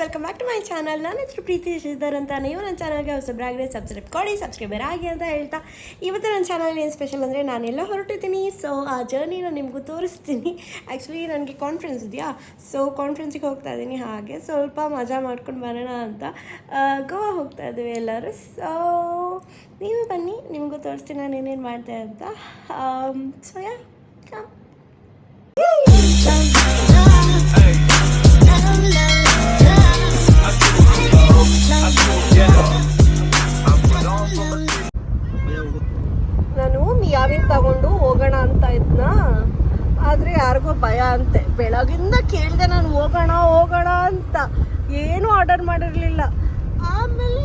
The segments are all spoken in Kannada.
Welcome back to my channel ನನ್ನ ಹೆಸರು ಪ್ರೀತಿ ಶ್ರೀಧರ್ ಅಂತ. ನೀವು ನನ್ನ ಚಾನಲ್ಗೆ ಹೊಸಬ್ರಾಗಡೆ ಸಬ್ಸ್ಕ್ರೈಬ್ ಕೊಡಿ ಸಬ್ಸ್ಕ್ರೈಬರ್ ಆಗಿ ಅಂತ ಹೇಳ್ತಾ. ಇವತ್ತು ನನ್ನ ಚಾನಲ್ ಏನು ಸ್ಪೆಷಲ್ ಅಂದರೆ ನಾನೆಲ್ಲ ಹೊರಟಿದ್ದೀನಿ ಸೊ ಆ ಜರ್ನಿನ ನಿಮಗೂ ತೋರಿಸ್ತೀನಿ. ಆ್ಯಕ್ಚುಲಿ ನನಗೆ ಕಾನ್ಫರೆನ್ಸ್ ಇದೆಯಾ? ಸೊ ಕಾನ್ಫರೆನ್ಸಿಗೆ ಹೋಗ್ತಾ ಇದ್ದೀನಿ ಹಾಗೆ. ಸ್ವಲ್ಪ ಮಜಾ ಮಾಡ್ಕೊಂಡು ಬರೋಣ ಅಂತ. ಗೋವಾ ಹೋಗ್ತಾ ಇದ್ದೀವಿ ಎಲ್ಲರೂ. ಸೊ ನೀವು ಬನ್ನಿ, ನಿಮಗೂ ತೋರಿಸ್ತೀನಿ ನಾನು ಏನೇನು ಮಾಡ್ತೆ ಅಂತ. ಸೊ ಯಾ ಕಮ್ ತಗೊಂಡು ಹೋಗೋಣ ಅಂತ ಇದ್ನ. ಆದರೆ ಯಾರಿಗೋ ಭಯ ಅಂತೆ. ಬೆಳಗಿಂದ ಕೇಳಿದೆ ನಾನು ಹೋಗೋಣ ಹೋಗೋಣ ಅಂತ. ಏನೂ ಆರ್ಡರ್ ಮಾಡಿರಲಿಲ್ಲ. ಆಮೇಲೆ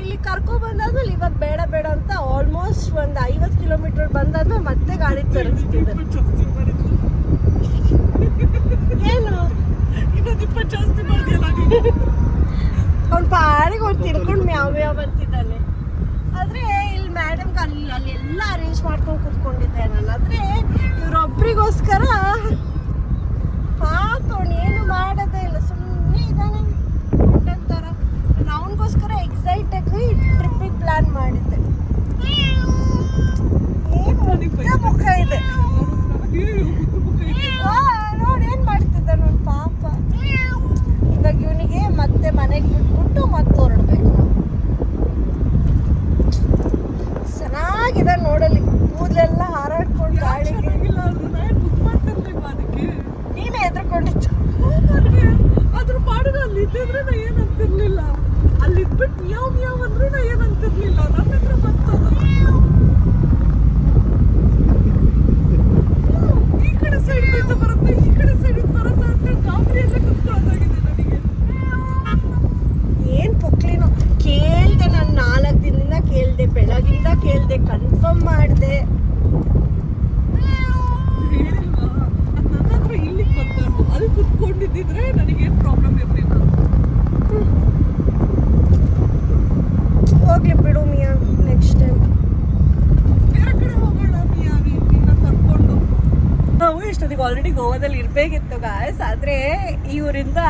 ಇಲ್ಲಿ ಕರ್ಕೊ ಬಂದಾದ್ಮೇಲೆ ಇವಾಗ ಬೇಡ ಬೇಡ ಅಂತ ಆಲ್ಮೋಸ್ಟ್ ಒಂದು ಐವತ್ತು ಕಿಲೋಮೀಟರ್ ಬಂದಾದ್ಮೇಲೆ ಮತ್ತೆ ಗಾಡಿ ತರಿಸ್ತಿದ್ದೆ ಏನು? ಜಾಸ್ತಿ ಮಾಡ್ತೀಯಲ್ಲ ನೀನು? ಅವ್ನ ಪಾಡಿಗೆ ಅವ್ನು ತಿರ್ಕೊಂಡು ಯಾವ ಬರ್ತಿದ್ದಾನೆ ಆದ್ರೆ ಇಲ್ಲಿ ಮೇಡಮ್ ಅಲ್ಲಿ ಅಲ್ಲಿ ಎಲ್ಲ ಅರೇಂಜ್ ಮಾಡ್ಕೊಂಡು ಕೂತ್ಕೊಂಡಿದ್ದೆ ನಾನು. ಆದ್ರೆ ಇವ್ರೊಬ್ರಿಗೋಸ್ಕರ ಪಾಪ ಅವ್ನು ಏನು ಮಾಡೋದೇ ಇಲ್ಲ. ಸುಮ್ಮನೆ ಇದ್ದಾನೆ. ನಾನು ಅವನಿಗೋಸ್ಕರ ಎಕ್ಸೈಟ್ ಆಗಿ ಟ್ರಿಪ್ಪಿಗೆ ಪ್ಲಾನ್ ಮಾಡಿದ್ದೆ. ಏನು ಮುಖ ಇದೆ ಆ, ನೋಡ್ ಏನ್ ಮಾಡ್ತಿದ್ದ ನೋಡ್ ಪಾಪ ಇವಾಗ ಇವನಿಗೆ ಮತ್ತೆ ಮನೆಗೆ ಬಿಟ್ಬಿಟ್ಟು ಮತ್ತೆ ಹೊರಡ್ಬೇಕು ಚೆನ್ನಾಗಿದೆ ನೋಡಲಿ ಕೂದಲೆಲ್ಲ ಹಾರಾಡ್ಕೊಂಡು ಗಾಳಿಗೆ ಚೆನ್ನಾಗಿಲ್ಲ ಅಂದ್ರೆ ನಾನು ಮುದ್ದು ಮಾಡ್ತಿರ್ಲಿಲ್ವಾ ಅದಕ್ಕೆ ನೀನೇ ಎದ್ರುಕೊಂಡಿತ್ತು ಹೋಗ್ಬರ್ರಿ. ಅದ್ರ ಪಾಡಿಗೆ ಅಲ್ಲಿ ಇದ್ದಿದ್ರೆ ನಾ ಏನ್ ಅಂತಿರ್ಲಿಲ್ಲ ಅಲ್ಲಿ ಇದ್ಬಿಟ್ಟು ಮಿಯಾವ್ ಮಿಯಾವ್ ಅಂದ್ರೂ ನಾ ಏನ್ ಅಂತಿರ್ಲಿಲ್ಲ ನನ್ನ ಹತ್ರ ಬಂತದ ಈ ಕಡೆ ಸೈಡ್ ಇಂದ ಬರುತ್ತೆ ಈ ಕಡೆ ಸೈಡ್ ಇಂದ ಬರುತ್ತೆ ಅಂತ ಗಾಬರಿಯಲ್ಲೇ ಕುತ್ಕೊಳ್ಳೋದಾಗಿದೆ ನನಗೆ ಏನ್ ಪೊಕ್ಲಿನೋ ಕೇಳ್ದೆ ನಾನು ನಾಲ್ಕು ದಿನದಿಂದ ಕೇಳ್ದೆ ಬೆಳಗಿಂದ ಕೇಳ್ದೆ ಕನ್ಫರ್ಮ್ ಮಾಡಿದೆ ಹೇಳಿಲ್ವಾ ಅದ್ ನನ್ನ ಹತ್ರ ಇಲ್ಲಿಗೆ ಬರ್ತಾರ್ದು ಅಲ್ಲಿ ಕುತ್ಕೊಂಡಿದ್ದಿದ್ರೆ ನನಗೇನ್ ಪ್ರಾಬ್ಲಮ್ ಇರ್ಲಿಲ್ಲ ಹೋಗ್ಲಿ ಬಿಡು ಮಿಯಾ ನೆಕ್ಸ್ಟ್ ಟೈಮ್ ಬೇರೆ ಕಡೆ ಹೋಗೋಣ ಮಿಯಾವಿ ನಿನ್ನ ಕರ್ಕೊಂಡು ನಾವು ಇಷ್ಟೊತ್ತಿಗೆ ಆಲ್ರೆಡಿ ಗೋವಾದಲ್ಲಿ ಇರಬೇಕಿತ್ತು ಗಾಯ್ಸ್ ಆದರೆ ಇವರಿಂದ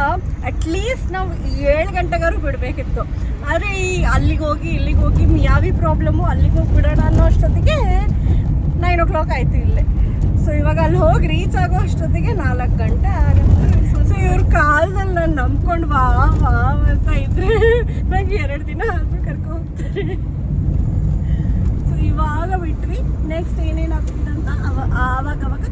ಅಟ್ಲೀಸ್ಟ್ ನಾವು ಏಳು ಗಂಟೆಗಾರು ಬಿಡಬೇಕಿತ್ತು. ಆದರೆ ಈ ಅಲ್ಲಿಗೆ ಹೋಗಿ, ಇಲ್ಲಿಗೆ ಹೋಗಿ ಯಾವ ಪ್ರಾಬ್ಲಮ್ಮು ಅಲ್ಲಿಗೆ ಹೋಗಿ ಬಿಡೋಣ ಅನ್ನೋ ಅಷ್ಟೊತ್ತಿಗೆ ನೈನ್ ಓ ಕ್ಲಾಕ್ ಆಯಿತು ಇಲ್ಲೇ. ಸೊ ಇವಾಗ ಅಲ್ಲಿ ಹೋಗಿ ರೀಚ್ ಆಗೋ ಅಷ್ಟೊತ್ತಿಗೆ ನಾಲ್ಕು ಗಂಟೆ ಆಗುತ್ತೆ. ಸೊ ಇವ್ರ ಕಾಲದಲ್ಲಿ ನಾನು ನಂಬ್ಕೊಂಡು ವಾ ವಾ ಅಂತ ಇದ್ರೆ ನಂಗೆ ಎರಡು ದಿನ ಆದ್ರೂ ಕರ್ಕೊ ಹೋಗ್ತಾರೆ. ಸೊ ಇವಾಗ ಬಿಟ್ರಿ ನೆಕ್ಸ್ಟ್ ಏನೇನಾಗ್ತಿದೆ ಅಂತ ಅವ ಆವಾಗ ಅವಾಗ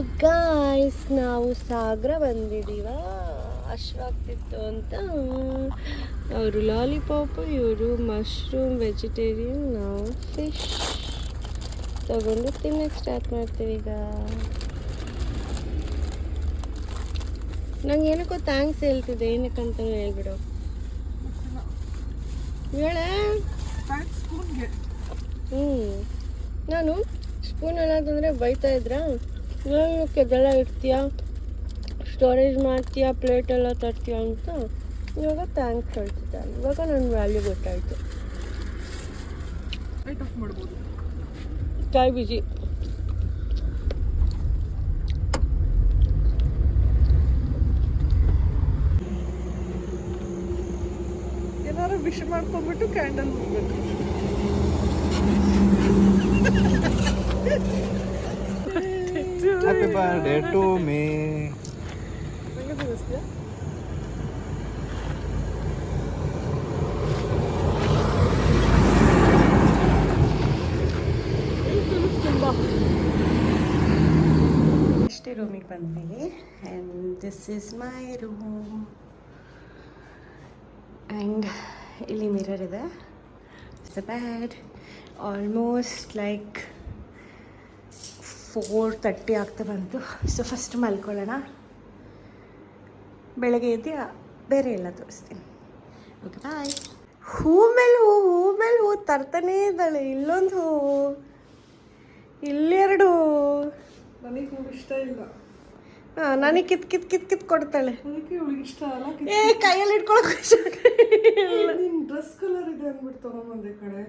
ಗಾಯ್ಸ್ ನಾವು ಸಾಗರ ಬಂದಿದ್ದೀವ. ಅಶ್ವಾಗ್ತಿತ್ತು ಅಂತ. ಅವರು ಲಾಲಿಪಾಪ್ ಇವರು ಮಶ್ರೂಮ್ ವೆಜಿಟೇರಿಯನ್ ನಾವು ಫಿಶ್ ತಗೊಂಡು ತಿನ್ನಕ್ಕೆ ಸ್ಟಾರ್ಟ್ ಮಾಡ್ತೀವಿ ಈಗ. ನಂಗೆ ಏನಕ್ಕೋ ಥ್ಯಾಂಕ್ಸ್ ಹೇಳ್ತಿದ್ದೆ ಏನಕ್ಕಂತ ಹೇಳ್ಬಿಡು. ಹೇಳೇ. ಹ್ಞೂ ನಾನು ಸ್ಪೂನ್ ತಂದರೆ ಬೈತಾ ಇದ್ರ? ಕೆದೆಲ್ಲ ಇಡ್ತೀಯ? ಸ್ಟೋರೇಜ್ ಮಾಡ್ತೀಯ ಪ್ಲೇಟೆಲ್ಲ ತರ್ತೀಯ ಅಂತ? ಇವಾಗ ಥ್ಯಾಂಕ್ಸ್ ಹೇಳ್ತಿದ್ದೆ ಇವಾಗ ನನ್ನ ವ್ಯಾಲ್ಯೂ ಗೊತ್ತಾಯಿತು. ಕಾಯಿ ಬಿಸಿ ಏನಾದ್ರು ವಿಶ್ ಮಾಡ್ಕೊಂಡ್ಬಿಟ್ಟು ಕ್ಯಾಂಡಲ್ ಹೋಗ್ಬೇಕು. Happy ಬರ್ಡೇ ಟು ತಿಳಿಸ್ತೀಯಾ ಅಷ್ಟೇ ರೂಮಿಗೆ ಬಂದ್ಮೇಲೆ and this is my room and ಇಲ್ಲಿ ಮಿರರ್ ಇದೆ. It's a bed almost like four thirty ಆಗ್ತಾ ಬಂತು. ಸೊ ಫಸ್ಟ್ ಮಲ್ಕೊಳ್ಳೋಣ. ಬೆಳಗ್ಗೆ ಎದ್ದು ಬೇರೆ ಎಲ್ಲ ತೋರಿಸ್ತೀನಿ. ಓಕೆ ಬಾಯ್ ಹೂ ಮೇಲೆ ಹೂ ಹೂ ಮೇಲೆ ಹೂ ತರ್ತಾನೇ ಇದ್ದಾಳೆ. ಇಲ್ಲೊಂದು ಹೂ ಇಲ್ಲೆರಡು ನನಗೆ ಇಷ್ಟ ಇಲ್ಲ. ಹಾಂ ನನಗೆ ಕಿತ್ ಕಿತ್ ಕಿತ್ ಕಿತ್ ಕೊಡ್ತಾಳೆ. ಅದಕ್ಕೆ ಇವಳಿಗೆ ಇಷ್ಟ ಅಲ್ಲ ಏ ಕೈಯಲ್ಲಿ ಇಟ್ಕೊಳಕ್ಕೆ ನಿನ್ ಡ್ರೆಸ್ ಕಲರ್ ಇದೆ ಅಂದ್ಬಿಟ್ಟು ತಗೊಂಬಂದೆ ಕಡೆ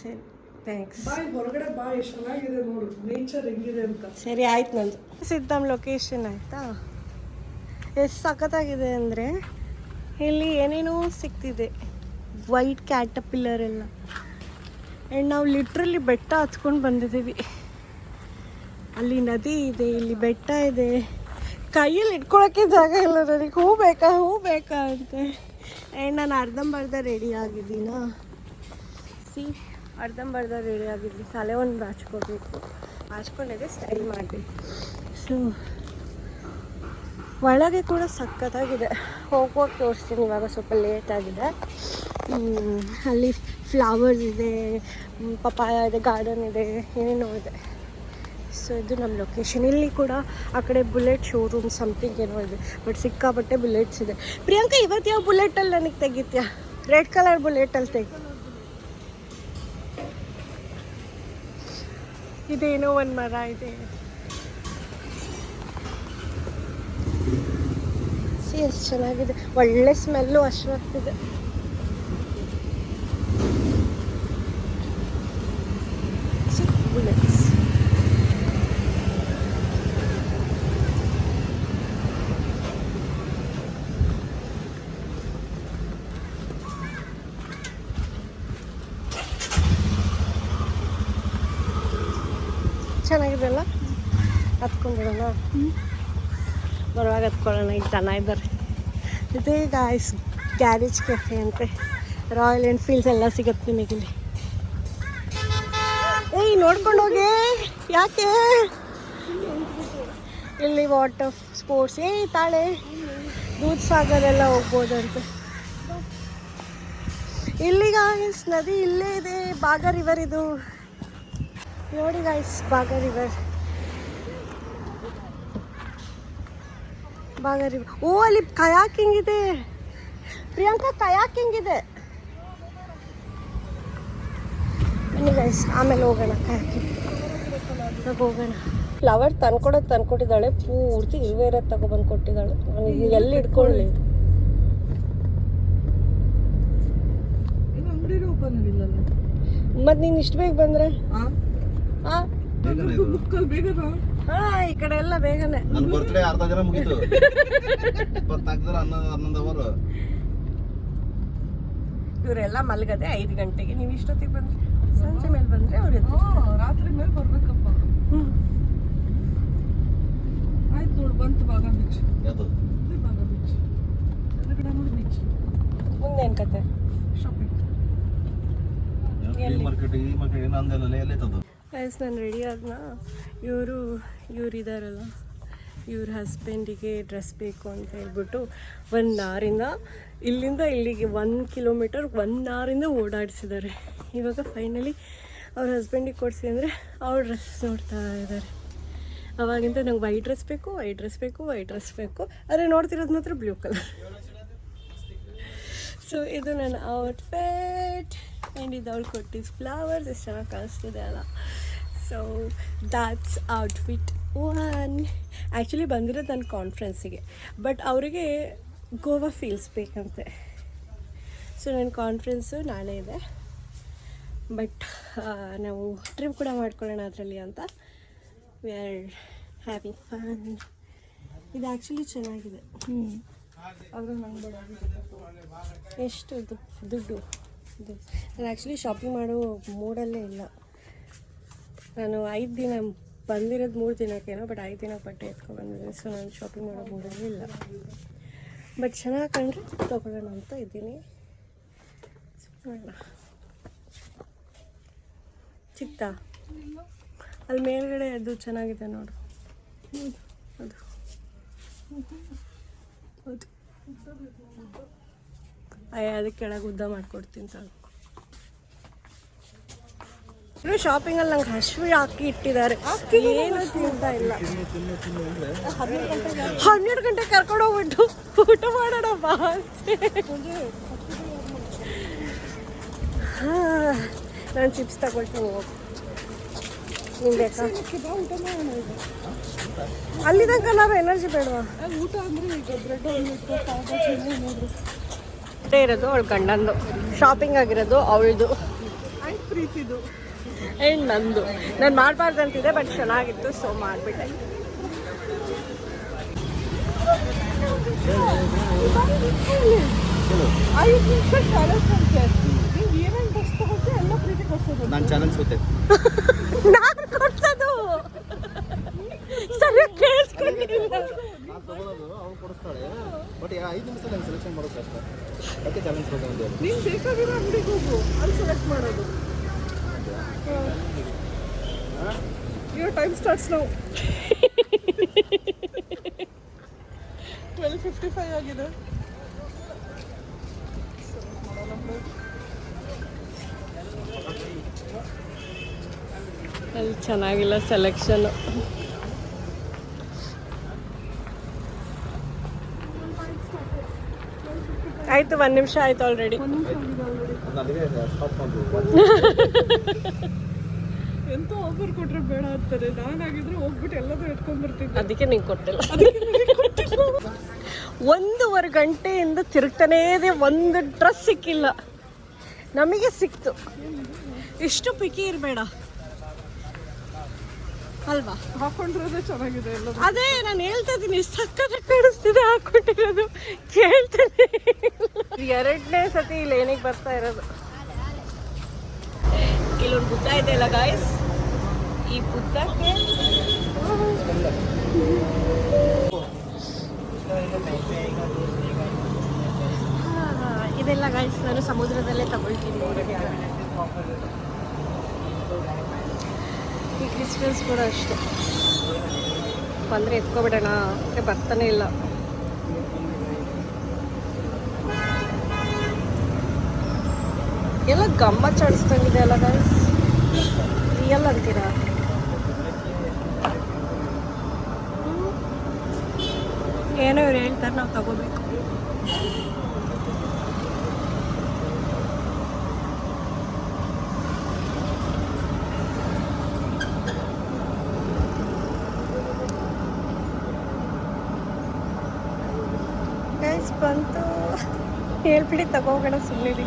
ಸರಿ. ಥ್ಯಾಂಕ್ಸ್ ಬಾಯ್ ಹೊರಗಡೆ ಬಾ ಎಷ್ಟು ಚೆನ್ನಾಗಿದೆ ನೋಡು. ನೇಚರ್ ಹೆಂಗಿದೆ ಅಂತ. ಸರಿ ಆಯ್ತು ನಂದು. ಸಿದ್ದಮ್ ಲೊಕೇಶನ್ ಆಯಿತಾ? ಎಷ್ಟು ಸಖತ್ತಾಗಿದೆ ಅಂದರೆ ಇಲ್ಲಿ ಏನೇನೋ ಸಿಕ್ತಿದೆ. ವೈಟ್ ಕ್ಯಾಟಪಿಲ್ಲರ್ ಎಲ್ಲ. ಆ್ಯಂಡ್ ನಾವು ಲಿಟ್ರಲಿ ಬೆಟ್ಟ ಹತ್ಕೊಂಡು ಬಂದಿದ್ದೀವಿ. ಅಲ್ಲಿ ನದಿ ಇದೆ ಇಲ್ಲಿ ಬೆಟ್ಟ ಇದೆ. ಕೈಯಲ್ಲಿ ಇಟ್ಕೊಳಕ್ಕೆ ಜಾಗ ಇಲ್ಲ ನನಗೆ. ಹೂ ಬೇಕಾ ಹೂ ಬೇಕಾ ಅಂತ. ಆ್ಯಂಡ್ ನಾನು ಅರ್ಧಂಬರ್ಧ ರೆಡಿ ಆಗಿದ್ದೀನಾ? ಸಿ ಅರ್ಧಂಬರ್ಧ ರೆಡಿ ಆಗಿದ್ವಿ. ತಲೆ ಒಂದು ಹಚ್ಕೋಬೇಕು ಬಾಚ್ಕೊಂಡಿದ್ದೆ ಸ್ಟೈಲ್ ಮಾಡಬೇಕು. ಸೊ ಒಳಗೆ ಕೂಡ ಸಖತ್ತಾಗಿದೆ. ಹೋಗುವಾಗ ತೋರಿಸ್ತೀನಿ. ಇವಾಗ ಸ್ವಲ್ಪ ಲೇಟ್ ಆಗಿದೆ. ಅಲ್ಲಿ ಫ್ಲವರ್ಸ್ ಇದೆ ಪಪಾಯ ಇದೆ ಗಾರ್ಡನ್ ಇದೆ, ಏನೇನೋ ಇದೆ. ಸೊ ಇದು ನಮ್ಮ ಲೊಕೇಶನ್ ಇಲ್ಲಿ ಕೂಡ ಆ ಕಡೆ ಬುಲೆಟ್ ಶೋರೂಮ್ ಸಮಥಿಂಗ್ ಏನೋ ಇದೆ. ಬಟ್ ಸಿಕ್ಕಾಪಟ್ಟೆ ಬುಲೆಟ್ಸ್ ಇದೆ. ಪ್ರಿಯಾಂಕಾ, ಇವತ್ತು ಯಾವ ಬುಲೆಟಲ್ಲಿ ನನಗೆ ತೆಗಿತ್ಯಾ? ರೆಡ್ ಕಲರ್ ಬುಲೆಟಲ್ಲಿ ತೆಗಿ ಇದೇನೋ ಒಂದು ಮರ ಇದೆ ಸಿ ಎಷ್ಟು ಚೆನ್ನಾಗಿದೆ ಒಳ್ಳೆ ಸ್ಮೆಲ್ಲು ಅಶ್ವತ್ತಿದೆ ಬುಲೆಟ್ಸ್ ಚೆನ್ನಾಗಿದೆ ಅಲ್ಲ ಹತ್ಕೊಂಡ್ಬಿಡೋಣ. ಬರುವಾಗ ಹತ್ಕೊಳ್ಳೋಣ, ಈಗ ಜನ ಇದ್ದಾರೆ. ಇದೇ ಗಾಯ್ಸ್ ಗ್ಯಾರೇಜ್ ಕೆಫೆ ಅಂತೆ. ರಾಯಲ್ ಎನ್ಫೀಲ್ಡ್ಸ್ ಎಲ್ಲ ಸಿಗುತ್ತೆ ನಿಮಗಿಲ್ಲಿ. ಏಯ್, ನೋಡ್ಕೊಂಡು ಹೋಗಿ. ಯಾಕೆ? ಇಲ್ಲಿ ವಾಟರ್ ಸ್ಪೋರ್ಟ್ಸ್ ಏಯ್, ತಾಳೆ. ದೂದ್ ಸಾಗರ್ ಎಲ್ಲ ಹೋಗ್ಬೋದಂತೆ. ಇಲ್ಲಿ ಗಾಯ್ಸ್ ನದಿ ಇಲ್ಲೇ ಇದೆ, ಬಾಗ ರಿವರ್ ಇದು. ನೋಡಿ ಗಾಯ್ಸ್ ಬಾಗ ರಿವರ್ ಬಾಗ ರಿವರ್ ಓ ಅಲ್ಲಿ ಕಯಾಕಿಂಗ್ ಇದೆ. ಪ್ರಿಯಾಂಕಾ ಕಯಾಕಿಂಗ್ ಇದೆ. ಬನ್ನಿ ಗೈಸ್ ಆಮೇಲೆ ಹೋಗೋಣ ಕಯಾಕಿಂಗ್ ಹೋಗೋಣ. ಫ್ಲವರ್ ತಂದ್ಕೊಡೋದು ತಂದ್ಕೊಟ್ಟಿದ್ದಾಳೆ. ಪೂರ್ತಿ ಇರುವೆ ಇರೋದು ತಗೊಬಂದು ಕೊಟ್ಟಿದ್ದಾಳೆ ನಾನು ಎಲ್ಲಿ ಇಟ್ಕೊಳ್ಳಿ? ಮತ್ತೆ ನೀನು ಇಷ್ಟು ಬೇಗ ಬಂದರೆ? ಹಾಂ ಈ ಕಡೆ ಎಲ್ಲ ಬೇಗನೆ. ನನ್ನ ಬರ್ತ್ಡೇ ಅರ್ಧ ದಿನ ಮುಗೀತು. ಇಪ್ಪತ್ನಾಲ್ಕು ದಿನ ಹನ್ನೊಂದು ಹನ್ನೊಂದು ಅವರು ಇವರೆಲ್ಲ ಮಲಗದೆ ಐದು ಗಂಟೆಗೆ ನೀವು ಇಷ್ಟೊತ್ತಿಗೆ ಬಂದ್ರೆ. ಸಂಜೆ ಮೇಲೆ ಬಂದ್ರೆ ಅವ್ರು ರಾತ್ರಿ ಮೇಲೆ ಬರ್ಬೇಕಪ್ಪ. ಆಯ್ತು ನೋಡು ಬಂತು ಬಾಗ ಬೀಚ್ ಬಾಗ ಬೀಚ್ ಎದುರುಗಡೆ ನೋಡಿ ಬೀಚ್ ಮುಂದೇನು ಕತೆ? ಶಾಪಿಂಗ್ ಮಾರ್ಕೆಟ್ ಈ ಮಾರ್ಕೆಟ್ ಏನು ಎಲ್ಲೇ ಎಲ್ಲಿ ತಂದು ಗೈಸ್ ನಾನು ರೆಡಿ ಆದ್ನ? ಇವರು, ಇವ್ರು ಇದ್ದಾರಲ್ಲ ಇವ್ರ ಹಸ್ಬೆಂಡಿಗೆ ಡ್ರೆಸ್ ಬೇಕು ಅಂತ ಹೇಳ್ಬಿಟ್ಟು ಒನ್ ಅವರಿಂದ ಇಲ್ಲಿಂದ ಇಲ್ಲಿಗೆ ಒನ್ ಕಿಲೋಮೀಟರ್ ಒನ್ ಅವರಿಂದ ಓಡಾಡಿಸಿದ್ದಾರೆ. ಇವಾಗ ಫೈನಲಿ ಅವ್ರ ಹಸ್ಬೆಂಡಿಗೆ ಕೊಡಿಸಿ ಅಂದರೆ ಅವ್ರ ಡ್ರೆಸ್ ನೋಡ್ತಾ ಇದ್ದಾರೆ ಅವಾಗಿಂದ ನಂಗೆ ವೈಟ್ ಡ್ರೆಸ್ ಬೇಕು ವೈಟ್ ಡ್ರೆಸ್ ಬೇಕು ವೈಟ್ ಡ್ರೆಸ್ ಬೇಕು. ಆದರೆ ನೋಡ್ತಿರೋದು ಮಾತ್ರ ಬ್ಲೂ ಕಲರ್ ಸೊ ಇದು ನನ್ನ ಔಟ್ಫಿಟ್ ಆ್ಯಂಡ್ ಇದು ಅವಳು ಕೊಟ್ಟಿದ್ದು ಫ್ಲವರ್ಸ್ ಎಷ್ಟು ಚೆನ್ನಾಗಿ ಕಾಣಿಸ್ತಿದೆ ಅಲ್ಲ. So that's outfit one actually ಬಂದಿರೋದು ನನ್ನ ಕಾನ್ಫರೆನ್ಸಿಗೆ ಬಟ್ ಅವರಿಗೆ ಗೋವಾ ಫೀಲ್ಸ್ ಬೇಕಂತೆ. ಸೊ ನನ್ನ ಕಾನ್ಫರೆನ್ಸು ನಾಳೆ ಇದೆ. ಬಟ್ ನಾವು ಟ್ರಿಪ್ ಕೂಡ ಮಾಡ್ಕೊಳ್ಳೋಣ ಅದರಲ್ಲಿ ಅಂತ. ವಿ ಆರ್ ಹ್ಯಾವಿಂಗ್ ಫನ್ ಇದು ಆ್ಯಕ್ಚುಲಿ ಚೆನ್ನಾಗಿದೆ. ಹ್ಞೂ ಅವರು ನಂಗೆ ಎಷ್ಟು ದುಡ್ಡು? ಇದು ನಾನು ಆ್ಯಕ್ಚುಲಿ ಶಾಪಿಂಗ್ ಮಾಡೋ ಮೂಡಲ್ಲೇ ಇಲ್ಲ. ನಾನು ಐದು ದಿನ ಬಂದಿರೋದು ಮೂರು ದಿನಕ್ಕೇನೋ ಬಟ್ ಐದು ದಿನ ಬಟ್ಟೆ ಎತ್ಕೊಂಡು ಬಂದಿದ್ದೀನಿ. ಸೊ ನಾನು ಶಾಪಿಂಗ್ ಮಾಡೋ ಮೂಡಲ್ಲೇ ಇಲ್ಲ. ಬಟ್ ಚೆನ್ನಾಗಿ ಕಂಡ್ರೆ ತೊಗೊಳ್ಳೋಣ ಅಂತ ಇದ್ದೀನಿ. ಚಿತ್ತ ಅಲ್ಲಿ ಮೇಲ್ಗಡೆ ಅದು ಚೆನ್ನಾಗಿದೆ ನೋಡು. ಅದು. ಹೌದು. ಅಯ್ಯ ಅದಕ್ಕೆ ಕೆಳಗೆ ಉದ್ದ ಮಾಡ್ಕೊಡ್ತೀನಿ ಶಾಪಿಂಗ್ ಶಾಪಿಂಗಲ್ಲಿ ನಂಗೆ ಹಸಿವೆ ಹಾಕಿ ಇಟ್ಟಿದ್ದಾರೆ. ಏನು ತಿಂತಾ ಇಲ್ಲ. ಹನ್ನೆರಡು ಗಂಟೆ ಕರ್ಕೊಂಡು ಹೋಗ್ಬಿಟ್ಟು ಊಟ ಮಾಡೋಣ ಬಾ ನಾನು ಚಿಪ್ಸ್ ತಗೊಳ್ತೀನಿ ಹೋಗಿ. ಅಲ್ಲಿ ತನಕ ನಾವು ಎನರ್ಜಿ ಬೇಡವಾ? ಊಟ ಅಂದ್ರೆ ಈಗ ಬ್ರೆಡ್ ಅಷ್ಟೇ ಇರೋದು ಅವ್ಳ ಗಂಡಂದು. ಶಾಪಿಂಗ್ ಆಗಿರೋದು ಅವಳದು. ಪ್ರೀತಿದು ಆ್ಯಂಡ್ ನಂದು? ನಾನು ಮಾಡಬಾರ್ದು ಅಂತಿದ್ದೆ ಬಟ್ ಚೆನ್ನಾಗಿತ್ತು ಸೊ ಮಾಡಿಬಿಟ್ಟೆ. ನಾನು ಚಾಲೆಂಜ್ ಸೋತೆ. ನಾನು ಕೊಡ್ಸೋದು. ಸರಿಯಾಗಿ ಕೇಳಿಸ್ಕೊಂಡಿಲ್ಲ. ನಾನು ತಗೊಳ್ಳೋದು ಅವ್ನು ಕೊಡಿಸ್ತಾಳೆ. ಬಟ್ ಐದು ನಿಮಿಷ ನಂಗೆ ಸೆಲೆಕ್ಷನ್ ಮಾಡೋದು ಕಷ್ಟ ಅದಕ್ಕೆ ಚಾಲೆಂಜ್ ಸೋತೆ ಒಂದು ನೀನು ಬೇಕಾಗಿರೋ ಅಂಗಡಿಗೆ ಹೋಗು. ಅಲ್ಲಿ ಸೆಲೆಕ್ಟ್ ಮಾಡೋದು. ಯುವರ್ ಟೈಮ್ ಸ್ಟಾರ್ಟ್ಸ್ ನಾವು ಟ್ವೆಲ್ ಫಿಫ್ಟಿ ಫೈವ್ ಆಗಿದೆ. ಅಲ್ಲಿ ಚೆನ್ನಾಗಿಲ್ಲ ಸೆಲೆಕ್ಷನ್ ಆಯ್ತು ಒಂದ್ ನಿಮಿಷ ಆಯ್ತು ಆಲ್ರೆಡಿ ಎಂತ ಆಫರ್ ಕೊಟ್ರೆ ಬೇಡ ಅಂತಾರೆ. ನಾನಾಗಿದ್ರೆ ಹೋಗ್ಬಿಟ್ಟು ಎಲ್ಲದೂ ಎತ್ಕೊಂಡ್ ಬರ್ತಿದ್ದೆ. ಅದಕ್ಕೆ ನಿಂಗೆ ಕೊಟ್ಟಿಲ್ಲ. ಒಂದೂವರೆ ಗಂಟೆಯಿಂದ ತಿರುಗ್ತಾನೇ ಇದೆ ಒಂದು ಡ್ರೆಸ್ ಸಿಕ್ಕಿಲ್ಲ. ನಮಗೆ ಸಿಕ್ತು. ಇಷ್ಟು ಪಿಕಿ ಇರಬೇಡ. ಅಲ್ವಾ? ಹಾಕೊಂಡಿರೋದೇ ಚೆನ್ನಾಗಿದೆ ಎಲ್ಲದು. ಅದೇ ನಾನು ಹೇಳ್ತಾ ಇದ್ದೀನಿ ಸಕ್ಕತ್ತ ಕಾಣಿಸ್ತಿದೆ ಹಾಕೊಂಡಿರೋದು. ಕೇಳ್ತಾನೆ. ಎರಡನೇ ಸತಿ ಇಲ್ಲಿ ಏನಿಗೆ ಬರ್ತಾ ಇರೋದು? ಇಲ್ಲೊಂದು ಬುದ್ಧ ಇದೆ ಅಲ್ಲ ಗಾಯ್ಸ್ ಈ ಬುದ್ಧಕ್ಕೆ ಹಾ, ಇದೆಲ್ಲ ಗಾಯ್ಸ್ ನಾನು ಸಮುದ್ರದಲ್ಲೇ ತಗೊಳ್ತೀನಿ. ಈ ಕ್ರಿಸ್ಟಲ್ಸ್ ಕೂಡ ಅಷ್ಟೇ. ಬಂದರೆ ಎತ್ಕೊಬಿಡೋಣ ಅಂತ ಬರ್ತಾನೆ ಇಲ್ಲ. ಎಲ್ಲ ಗಮ್ಮ ಚಡಿಸ್ದಂಗಿದೆ ಅಲ್ಲ ಗೈಸ್ ರಿಯಲ್ ಅಂತೀರಾ. ಏನೋ ಇವ್ರು ಹೇಳ್ತಾರೆ, ನಾವು ತಗೋಬೇಕು. ಗೈಸ್ ಬಂತು. ಹೇಳ್ಬಿಡಿ ತಗೋಗೋಣ ಸುಮ್ಮನಿರಿ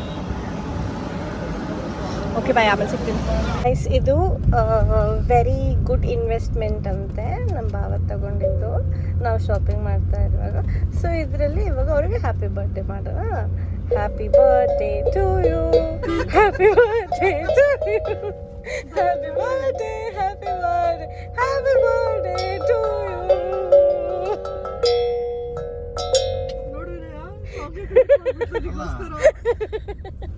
ಓಕೆ ಬಾಯ್ ಆಮೇಲೆ ಸಿಗ್ತೀನಿ. ಪ್ರೈಸ್ ಇದು ವೆರಿ ಗುಡ್ ಇನ್ವೆಸ್ಟ್ಮೆಂಟ್ ಅಂತೆ. ನಮ್ಮ ಭಾವ ತಗೊಂಡಿದ್ದು. ನಾವು ಶಾಪಿಂಗ್ ಮಾಡ್ತಾ ಇರುವಾಗ. ಸೊ ಇದರಲ್ಲಿ ಇವಾಗ ಅವ್ರಿಗೆ ಹ್ಯಾಪಿ ಬರ್ಡೇ ಮಾಡೋಣ. Happy birthday to you happy birthday to you happy birthday happy birthday happy birthday to you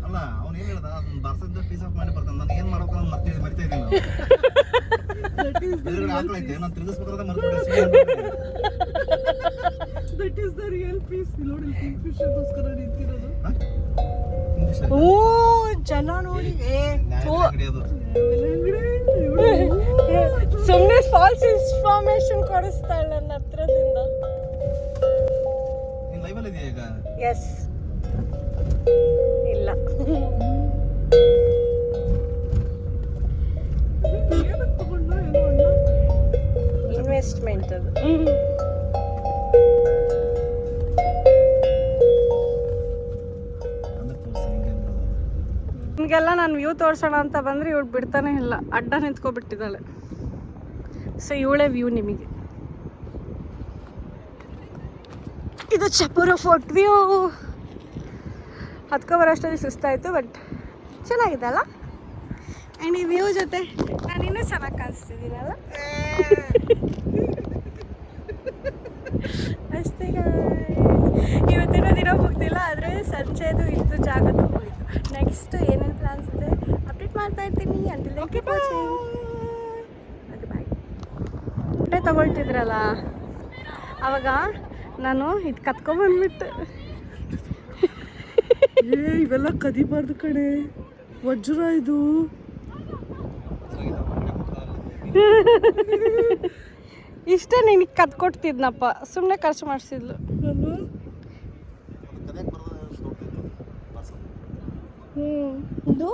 ಅಲ್ಲ ಅವ್ನು ಏನು ಹೇಳ್ದ? ಅದನ್ನ ಬರ್ಸದ ಪೀಸ್ ಆಫ್ ಮಾಡಿ ಬರ್ತಾನೆ ನಾನು ಏನ್ ಮಾಡ್ಬೇಕು ಅಂತ ಮತ್ತೆ ಮರಿತಾ ಇದ್ದೀನಿ ಎದುರುಗಡೆ ಆಕಳ ಐತೆ. ನಾನು ತಿರುಗಿಸ್ಬೇಕಾದ್ರೆ ಮರ್ತ್ಬಿಟ್ಟೆ that is the real piece ನೋಡಿ ಕಿಂಗ್ ಫಿಶರ್ಗೋಸ್ಕರ ನಿಂತಿರೋದು. ಓ ಜನ ನೋಡಿ. ಏ ಸುಮ್ಮನೆ ಫಾಲ್ಸ್ ಇನ್ಫಾರ್ಮೇಶನ್ ಕೊಡಿಸ್ತಾಳೆ ನನ್ನ ಹತ್ರದಿಂದ. ನೀನ್ ಲೈವಲ್ಲಿ ಇದೆಯಾ ಈಗ? ಎಸ್ ಇಲ್ಲ. ಇನ್ವೆಸ್ಟ್ಮೆಂಟ್ ಅದು. ನಿಮಗೆಲ್ಲ ನಾನು ವ್ಯೂ ತೋರ್ಸೋಣ ಅಂತ ಬಂದರೆ ಇವಳು ಬಿಡ್ತಾನೆ ಇಲ್ಲ. ಅಡ್ಡ ನಿಂತ್ಕೊಬಿಟ್ಟಿದ್ದಾಳೆ. ಸೊ ಇವಳೇ ವ್ಯೂ ನಿಮಗೆ. ಇದು ಚಪುರ ಫೋರ್ಟ್ ವ್ಯೂ. ಹತ್ಕೊ ಬರೋಷ್ಟೊತ್ತಿಗೆ ಸುಸ್ತಾಯಿತು ಬಟ್ ಚೆನ್ನಾಗಿದೆ ಅಲ್ಲ? ಆ್ಯಂಡ್ ಈ ವ್ಯೂ ಜೊತೆ ನಾನು ಇನ್ನೂ ಚೆನ್ನಾಗಿ ಕಾಣಿಸ್ತಿದ್ದೀನಲ್ಲ ಅಷ್ಟೇ. ಇವತ್ತಿನ ದಿನ ಮುಗ್ದಿಲ್ಲ ಆದರೆ ಸಂಜೆದು ಇದ್ದು ಜಾಗ ಹೋಗಿತ್ತು ನೆಕ್ಸ್ಟ್ ಏನೇನು ಪ್ಲಾನ್ಸ್ ಇದೆ ಅಪ್ಡೇಟ್ ಮಾಡ್ತಾ ಇರ್ತೀನಿ. ಅಂಟಿಲ್ ಓಕೆ ಓಕೆ ಬಾಯ್ ಬಟ್ಟೆ ತಗೊಳ್ತಿದ್ರಲ್ಲ? ಅವಾಗ ನಾನು ಇದು ಕತ್ಕೊಂಬಂದ್ಬಿಟ್ಟು ಏ ಇವೆಲ್ಲ ಕದಿಬಾರ್ದು ಕಣೆ. ವಜ್ರ ಇದು. ಇಷ್ಟ ನಿನಗೆ ಕತ್ಕೊಡ್ತಿದ್ನಪ್ಪ ಸುಮ್ಮನೆ ಖರ್ಚು ಮಾಡಿಸಿದ್ಲು. ಹ್ಞೂ ಇದು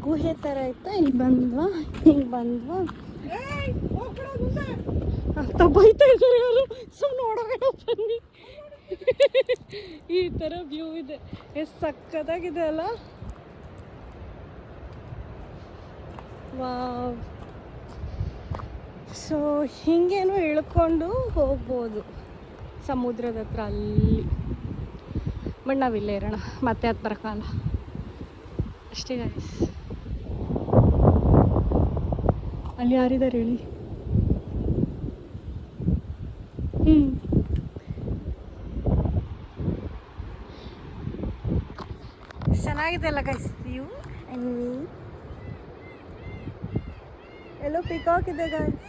ಗುಹೆ ಥರ ಇತ್ತು ಇಲ್ಲಿ ಬಂದ್ವಾ? ಹಿಂಗೆ ಬಂದ್ವಾ? ಏಯ್. ಅಂತ ಬೈತಾ ಇದ್ದಾರೆ ಅವರು ಸುಮ್ಮನೆ ನೋಡೋಣ ಬನ್ನಿ. ಈ ಥರ ವ್ಯೂ ಇದೆ. ಎಷ್ಟು ಸಕ್ಕತ್ತಾಗಿದೆ ಅಲ್ಲ? ವಾವ್. ಸೊ ಹಿಂಗೇನು ಇಳ್ಕೊಂಡು ಹೋಗ್ಬೋದು ಸಮುದ್ರದ ಹತ್ರ ಅಲ್ಲಿ. ಬಟ್ ನಾವಿಲ್ಲೇ ಇರೋಣ. ಮತ್ತೆ ಅದು ಬರಕಾಲ ಅಷ್ಟೇ ಗೈಸ್ ಅಲ್ಲಿ ಯಾರಿದ್ದಾರೆ ಹೇಳಿ? ಹ್ಞೂ ಚೆನ್ನಾಗಿದೆ ಅಲ್ಲ ಗೈಸ್ ವ್ಯೂ ಎಲ್ಲೋ ಪಿಕಾಕ್ ಇದೆ ಗೈಸ್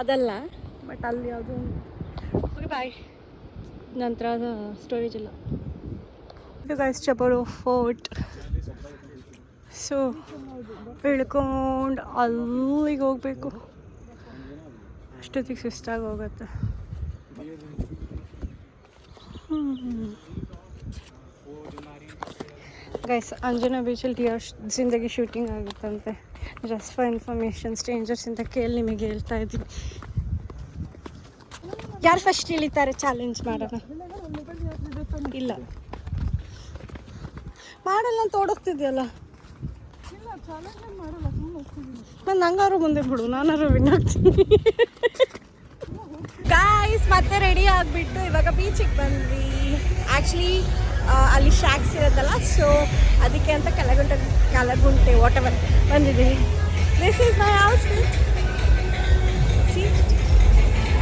ಅದಲ್ಲ. ಬಟ್ ಅಲ್ಲಿ ಯಾವುದು? ಓಕೆ ಬಾಯ್ ನಂತರ ಸ್ಟೋರೇಜ್ ಇಲ್ಲ ಇದು ಗೈಸ್ ಚಪರು ಫೋರ್ಟ್ ಸೊ ಇಳ್ಕೊಂಡು ಅಲ್ಲಿಗೆ ಹೋಗಬೇಕು. ಅಷ್ಟೊತ್ತಿಗೆ ಸುಸ್ತಾಗಿ ಹೋಗುತ್ತೆ. ಗೈಸ್ ಅಂಜನಾ ಬೀಚಲ್ಲಿ ಟಿಯರ್ ಜಿಂದಗಿ ಶೂಟಿಂಗ್ ಆಗುತ್ತಂತೆ. ಜಸ್ಟ್ ಫಾರ್ ಇನ್ಫಾರ್ಮೇಷನ್ ಸ್ಟ್ರೇಂಜರ್ಸ್ ಅಂತ ಕೇಳಿ ನಿಮಗೆ ಹೇಳ್ತಾ ಇದ್ದೀನಿ. ಯಾರು ಫಸ್ಟ್ ಇಳಿತಾರೆ? ಚಾಲೆಂಜ್ ಮಾಡೋಣ. ಇಲ್ಲ. ಮಾಡಲ್ಲ ಅಂತ ಓಡಿಸ್ತಿದ್ಯಲ್ಲ ನಾನು ಹಂಗಾರು ಮುಂದೆ ಬಿಡು, ನಾನಾರು ವಿನ್ ಆಗ್ತೀನಿ. ಗಾಯ್ಸ್ ಮತ್ತೆ ರೆಡಿ ಆಗಿಬಿಟ್ಟು ಇವಾಗ ಬೀಚಿಗೆ ಬಂದ್ವಿ. ಆ್ಯಕ್ಚುಲಿ ಅಲ್ಲಿ ಶಾಕ್ಸ್ ಇರುತ್ತಲ್ಲ ಸೊ ಅದಕ್ಕೆ ಅಂತ ಕಲಗುಂಟೆ ಕಲಗುಂಟೆ ವಾಟ್ ಎವರ್ ಬಂದಿದ್ದೀನಿ this is my house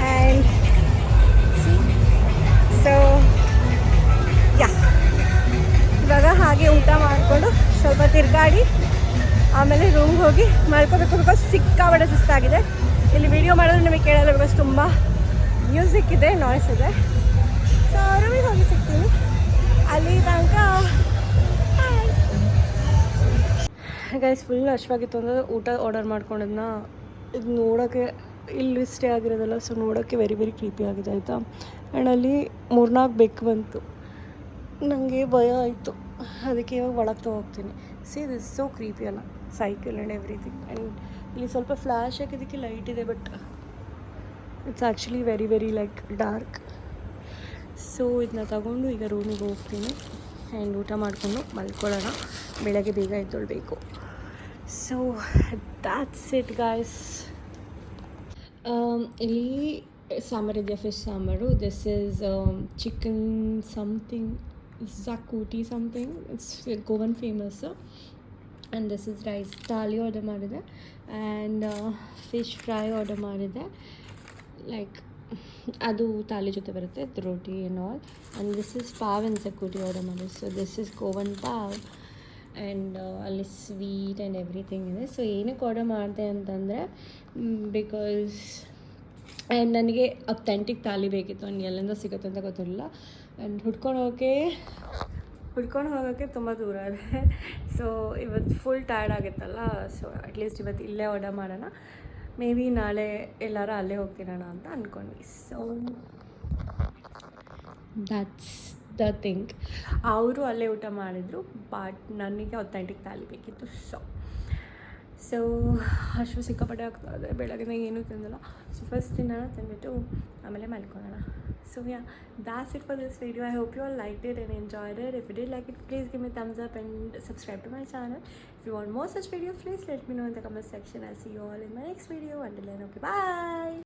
and see ya ಇವಾಗ ಹಾಗೆ ಊಟ ಮಾಡಿಕೊಂಡು ಸ್ವಲ್ಪ ತಿರುಗಾಡಿ, ಆಮೇಲೆ ರೂಮ್ಗೆ ಹೋಗಿ ಮಾಡ್ಕೋಬೇಕು ಬಿಕಾಸ್ ಸಿಕ್ಕಾಬಡೆ ಸುಸ್ತಾಗಿದೆ ಇಲ್ಲಿ ವಿಡಿಯೋ ಮಾಡಿದ್ರೆ ನಿಮಗೆ ಕೇಳಲ್ಲ ಬಿಕಾಸ್ ತುಂಬ ಮ್ಯೂಸಿಕ್ ಇದೆ ನಾಯ್ಸ್ ಇದೆ. ಸೊ ರೂಮಿಗೆ ಹೋಗಿ ಸಿಗ್ತೀನಿ. ಅಲ್ಲಿ ತನಕ ಗೈಸ್ ಫುಲ್ ಹಶ್ವಾಗಿತ್ತು ಅಂದರೆ ಊಟ ಆರ್ಡರ್ ಮಾಡ್ಕೊಂಡಿದ್ನ. ಇದು ನೋಡೋಕ್ಕೆ ಇಲ್ಲಿ ಸ್ಟೇ ಆಗಿರೋದಲ್ಲ ಸೊ ನೋಡೋಕ್ಕೆ ವೆರಿ ವೆರಿ ಕ್ರೀಪಿ ಆಗಿದೆ, ಆಯಿತಾ? ಆ್ಯಂಡ್ ಅಲ್ಲಿ ಮೂರ್ನಾಲ್ಕು ಬೆಕ್ಕು ಬಂತು. ನನಗೆ ಭಯ ಆಯಿತು. ಅದಕ್ಕೆ ಇವಾಗ ಒಳಗೆ ತೊಗೋಗ್ತೀನಿ. ಸಿ ದಿಸ್ ಸೋ ಕ್ರೀಪಿ ಅಲ್ಲ? ಸೈಕಲ್ ಆ್ಯಂಡ್ ಎವ್ರಿಥಿಂಗ್ ಆ್ಯಂಡ್ ಇಲ್ಲಿ ಸ್ವಲ್ಪ ಫ್ಲ್ಯಾಶ್ ಹಾಕಿದ್ದಕ್ಕೆ ಲೈಟ್ ಇದೆ but it's actually very very like dark so ಇದನ್ನ ತಗೊಂಡು ಈಗ ರೂಮಿಗೆ ಹೋಗ್ತೀನಿ. ಆ್ಯಂಡ್ ಊಟ ಮಾಡಿಕೊಂಡು ಮಲ್ಕೊಳ್ಳೋಣ. ಬೆಳಗ್ಗೆ ಬೇಗ ಎದ್ದೊಳ್ಬೇಕು. ಸೊ ದ್ಯಾಟ್ಸ್ ಇಟ್ ಗಾಯ್ಸ್ ಇಲ್ಲಿ ಸಾಂಬಾರಿದೆ fish sambar. This is chicken something xacuti something it's Goan famous and this is rice thali order ಮಾಡಿದೆ. ಆ್ಯಂಡ್ ಫಿಶ್ ಫ್ರೈ ಆರ್ಡರ್ ಮಾಡಿದೆ. ಲೈಕ್ ಅದು ತಾಲಿ ಜೊತೆ ಬರುತ್ತೆ roti and all and this is pav and xacuti order ಮಾಡಿದೆ so this is Goan pav and ಅಲ್ಲಿ ಸ್ವೀಟ್ ಆ್ಯಂಡ್ ಎವ್ರಿಥಿಂಗ್ ಇದೆ. ಸೊ ಏನಕ್ಕೆ ಆರ್ಡರ್ ಮಾಡಿದೆ ಅಂತಂದರೆ ಬಿಕಾಸ್ ಆ್ಯಂಡ್ ನನಗೆ ಅಥೆಂಟಿಕ್ ತಾಲಿ ಬೇಕಿತ್ತು. ಆ್ಯಂಡ್ ಎಲ್ಲಿಂದ ಸಿಗುತ್ತೆ ಅಂತ ಗೊತ್ತಿರಲಿಲ್ಲ. ಆ್ಯಂಡ್ ಹುಡ್ಕೊಂಡು ಹೋಗೋಕ್ಕೆ? ಹುಡ್ಕೊಂಡು ಹೋಗೋಕ್ಕೆ ತುಂಬ ದೂರ ಇದೆ. ಸೊ ಇವತ್ತು ಫುಲ್ ಟಯರ್ಡ್ ಆಗಿತ್ತಲ್ಲ. ಸೊ ಅಟ್ಲೀಸ್ಟ್ ಇವತ್ತು ಇಲ್ಲೇ ಆರ್ಡರ್ ಮಾಡೋಣ. ಮೇ ಬಿ ನಾಳೆ ಎಲ್ಲರೂ ಅಲ್ಲೇ ಹೋಗ್ತಿರೋಣ ಅಂತ ಅಂದ್ಕೊಂಡ್ವಿ ಸೊ ದಟ್ಸ್ ದ ಥಿಂಗ್ ಅವರು ಅಲ್ಲೇ ಊಟ ಮಾಡಿದರು ಬಟ್ ನನಗೆ ಅಥೆಂಟಿಕ್ ತಾಲಿ ಬೇಕಿತ್ತು ಸೊ ಸೊ ಅಷ್ಟು ಸಿಕ್ಕಾಪಟ್ಟೆ ಆಗ್ತಾ ಇದೆ ಬೆಳಗ್ಗೆ ಏನೂ ತಿಂದಿಲ್ಲ ಸೊ ಫಸ್ಟ್ ತಿನ್ನೋಣ ತಿಂದ್ಬಿಟ್ಟು ಆಮೇಲೆ ಮಲ್ಕೊಳ್ಳೋಣ so ya that's it for this video I hope you all like it and enjoyed it if did like it please give me thumbs up and subscribe to my channel if you want more such videos please let me know in the comment section i'll see you all in my next video until then okay bye